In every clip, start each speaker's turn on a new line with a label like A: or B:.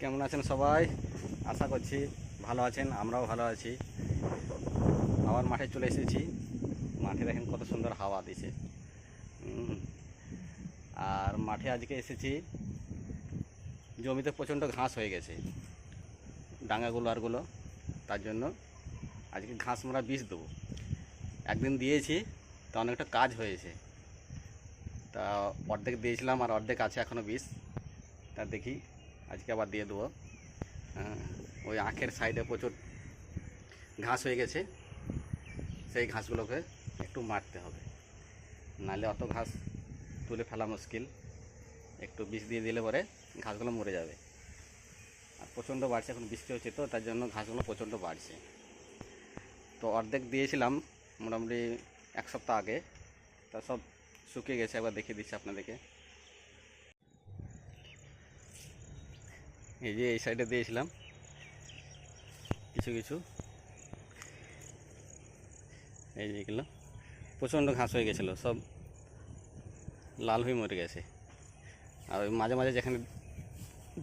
A: কেমন আছেন সবাই? আশা করছি ভালো আছেন, আমরাও ভালো আছি। আবার মাঠে চলে এসেছি। মাঠে দেখেন কত সুন্দর হাওয়া দিছে। আর মাঠে আজকে এসেছি। জমিতে প্রচণ্ড ঘাস হয়ে গেছে। ডাঙাগুলো আরগুলো। তার জন্য আজকে ঘাস আমরা বীজ দেবো। একদিন দিয়েছি, তা অনেকটা কাজ হয়েছে। তা অর্ধেক দিয়েছিলাম আর অর্ধেক আছে এখনও বীজ তা দেখি আজকে আবার দিয়ে দেবো। হ্যাঁ, ওই আখের সাইডে প্রচুর ঘাস হয়ে গেছে। সেই ঘাসগুলোকে একটু মারতে হবে। নাহলে অত ঘাস তুলে ফেলা মুশকিল। একটু বিষ দিয়ে দিলে পরে ঘাসগুলো মরে যাবে। আর প্রচণ্ড বাড়ছে এখন বৃষ্টি হচ্ছে তো তার জন্য ঘাসগুলো প্রচণ্ড বাড়ছে। তো অর্ধেক দিয়েছিলাম মোটামুটি এক সপ্তাহ আগে। তা সব শুকিয়ে গেছে একবার দেখিয়ে দিচ্ছি আপনাদেরকে। এই যে এই সাইডে দিয়েছিলাম। কিছু কিছু। এই যে এগুলো। প্রচণ্ড ঘাস হয়ে গেছিল, সব লাল হয়ে মরে গেছে। আর ওই মাঝে মাঝে যেখানে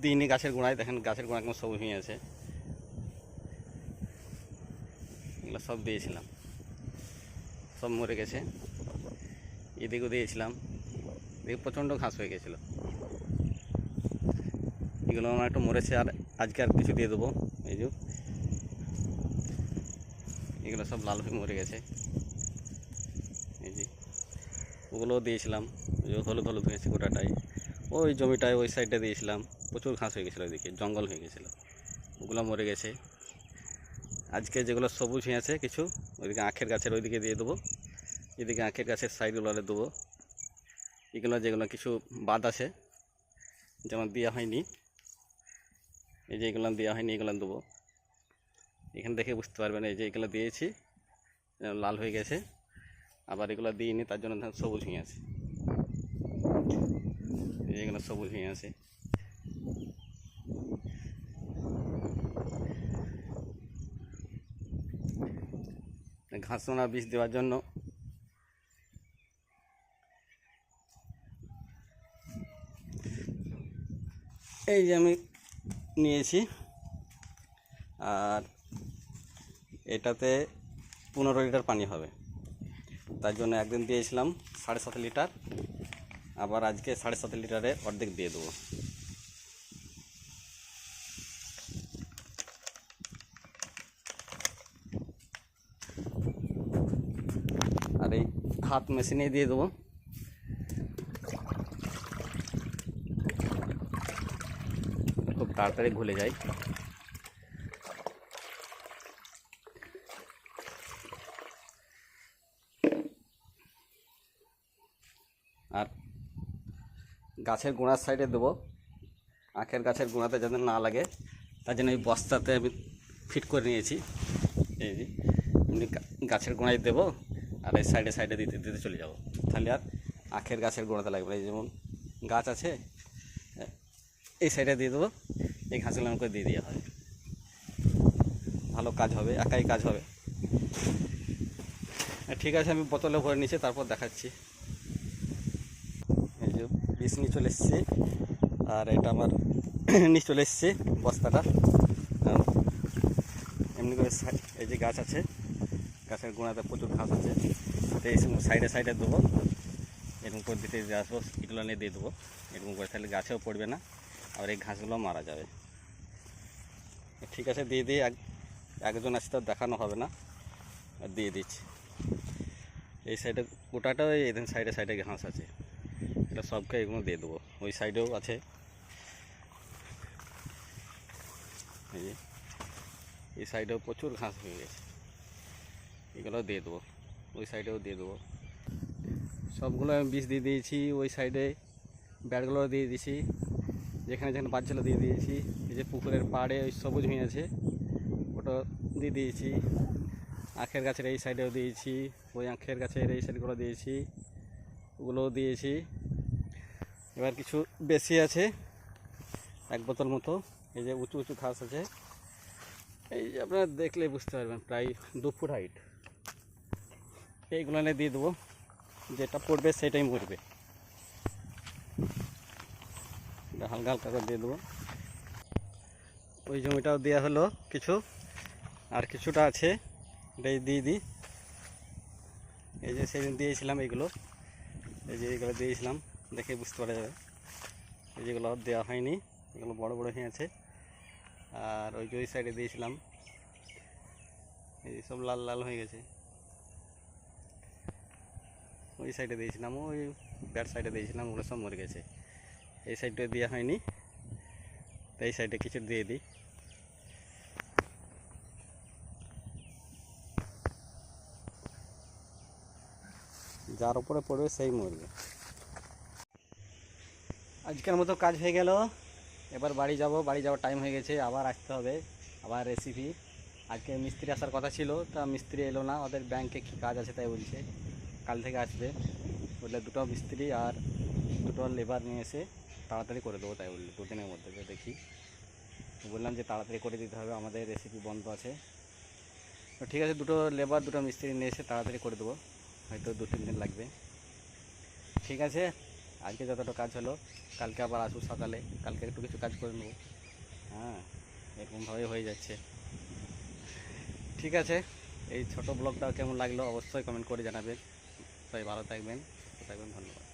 A: দিইনি গাছের গোড়ায়, দেখেন গাছের গোড়া একদম সবুজ হয়ে আছে। এগুলো সব দিয়েছিলাম। সব মরে গেছে। এদিকেও দিয়েছিলাম। এদিকে প্রচণ্ড ঘাস হয়ে গেছিল। এগুলো আমার একটু মরেছে, আর আজকে আর কিছু দিয়ে দেবো। এই যে, এগুলো সব লাল হয়ে মরে গেছে। এই যে, ওগুলোও দিয়েছিলাম হলুদ হলুদ হয়েছে গোটাটাই। ওই জমিটায় ওই সাইডটা দিয়েছিলাম, প্রচুর ঘাস হয়ে গেছিল ওইদিকে জঙ্গল হয়ে গেছিল। ওগুলো মরে গেছে। আজকে যেগুলো সবুজ হয়ে আছে কিছু, ওইদিকে আখের গাছের ওইদিকে দিয়ে দেবো। এদিকে আখের গাছের সাইডগুলো দেবো। এগুলো যেগুলো কিছু বাদ আছে, যেমন দেওয়া হয়নি। এই যে এগুলো দেওয়া হয়নি এগুলো দেবো। এখানে দেখে বুঝতে পারবেন, এই যে এগুলো দিয়েছি লাল হয়ে গেছে। আবার এগুলো দিইনি, তার জন্য সবুজ হয়ে আছে। এগুলো সবুজ হয়ে আছে। ঘাসোনা বীজ দেওয়ার জন্য এই যে আমি নিয়েছি। আর এটাতে পনেরো লিটার পানি হবে। তার জন্য একদিন দিয়েছিলাম সাড়ে সাত লিটার। আবার আজকে সাড়ে সাত লিটারে অর্ধেক দিয়ে দেবো। আর এই হাত মেশিনে দিয়ে দেবো। তাড়াতাড়ি ঘুলে যায় আর গাছের গোড়ার সাইডে দেবো। আখের গাছের গোড়াতে যাতে না লাগে, তার জন্য এই বস্তাতে আমি ফিট করে নিয়েছি। এই এমনি গাছের গোড়ায় দেবো আর এই সাইডে সাইডে দিতে দিতে চলে যাব। তাহলে আর আখের গাছের গোড়াতে লাগবে। এই যেমন গাছ আছে এই সাইডে দিয়ে দেবো। এই ঘাসগুলো আমাকে দিয়ে দেওয়া হবে ভালো কাজ হবে একাই কাজ হবে। হ্যাঁ, ঠিক আছে আমি বোতলে ভরে নিচ্ছি তারপর দেখাচ্ছি। এই যে বিষ নিয়ে চলে এসছে আর এটা আমার নিয়ে চলে এসছে বস্তাটা। এমনি করে এই যে গাছ আছে গাছের গোড়াতে প্রচুর ঘাস আছে। সাইডে সাইডে দেবো। এরকম করে দিতে দিতে আসব এগুলো নিয়ে দিয়ে দেবো। এরকম করে তাহলে গাছেও পড়বে না। আর এই ঘাসগুলো মারা যাবে। ঠিক আছে, দিয়ে দিয়ে এক একজন আছে তো দেখানো হবে না। দিয়ে দিচ্ছি। এই সাইডে গোটাটাও এই সাইডে সাইডে ঘাস আছে। এটা সবকে এগুলো দিয়ে দেবো। ওই সাইডেও আছে। এই সাইডেও প্রচুর ঘাস হয়ে গেছে। এগুলো দিয়ে দেবো। ওই সাইডেও দিয়ে দেবো। সবগুলো আমি বীজ দিয়ে দিয়েছি। ওই সাইডে ব্যাটগুলো দিয়ে দিয়েছি। যেখানে যেখানে বাচ্চাগুলো দিয়ে দিয়েছি, এই যে পুকুরের পাড়ে ওই সবুজ হয়ে আছে, ওটা দিয়ে দিয়েছি। আখের গাছের এই সাইডেও দিয়েছি, ওই আখের গাছের এই সাইডগুলো দিয়েছি, ওগুলোও দিয়েছি। এবার কিছু বেশি আছে, এক বোতল মতো, এই যে উঁচু উঁচু ঘাস আছে। এই যে আপনারা দেখলে বুঝতে পারবেন, প্রায় দু ফুট হাইট এইগুলো দিয়ে দেবো, যেটা পড়বে সেটাই মরবে। এটা হালকা হালকা করে দিয়ে দেবো। ওই জমিটাও দেওয়া হলো কিছু, আর কিছুটা আছে এটাই দিয়ে দিই। এই যে সেদিন দিয়েছিলাম এইগুলো, এই যে এইগুলো দিয়েছিলাম, দেখে বুঝতে পারা যাবে। এই যেগুলো দেওয়া হয়নি, এগুলো বড় বড় হয়ে আছে। আর ওই যে ওই সাইডে দিয়েছিলাম, এই সব লাল লাল হয়ে গেছে। ওই সাইডে দিয়েছিলাম, ওই ব্যাট সাইডে দিয়েছিলাম, ওগুলো সব মরে গেছে। এই সাইডটা দেওয়া হয়নি। এই সাইডে কিছু দিয়ে দিই। যার উপরে পড়বে সেই মরবে। আজকের মতো কাজ হয়ে গেল। এবার বাড়ি যাব। বাড়ি যাওয়ার টাইম হয়ে গেছে। আবার আসতে হবে। আবার রেসিপি আজকে মিস্ত্রি আসার কথা ছিল, তা মিস্ত্রি এলো না। ওদের ব্যাংকে কী কাজ আছে তাই বলছে। কাল থেকে আসবে। বললে দুটো মিস্ত্রি আর দুটো লেবার নিয়ে এসে তাড়াতাড়ি করে দেবো তাই বললে, দুদিনের মধ্যে তো দেখি। বললাম যে তাড়াতাড়ি করে দিতে হবে, আমাদের রেসিপি বন্ধ আছে। তো ঠিক আছে, দুটো লেবার দুটো মিস্ত্রি নিয়ে এসে তাড়াতাড়ি করে দেবো, হয়তো দু, তিন দিন লাগবে। ঠিক আছে, আজকে যতটা কাজ হলো, কালকে আবার আসব সকালে, কালকে একটু কিছু কাজ করে নেব। হ্যাঁ এরকমভাবে হয়ে যাচ্ছে। ঠিক আছে, এই ছোট ব্লগটা কেমন লাগল অবশ্যই কমেন্ট করে জানাবেন। সবাই ভালো থাকবেন থাকবেন, ধন্যবাদ।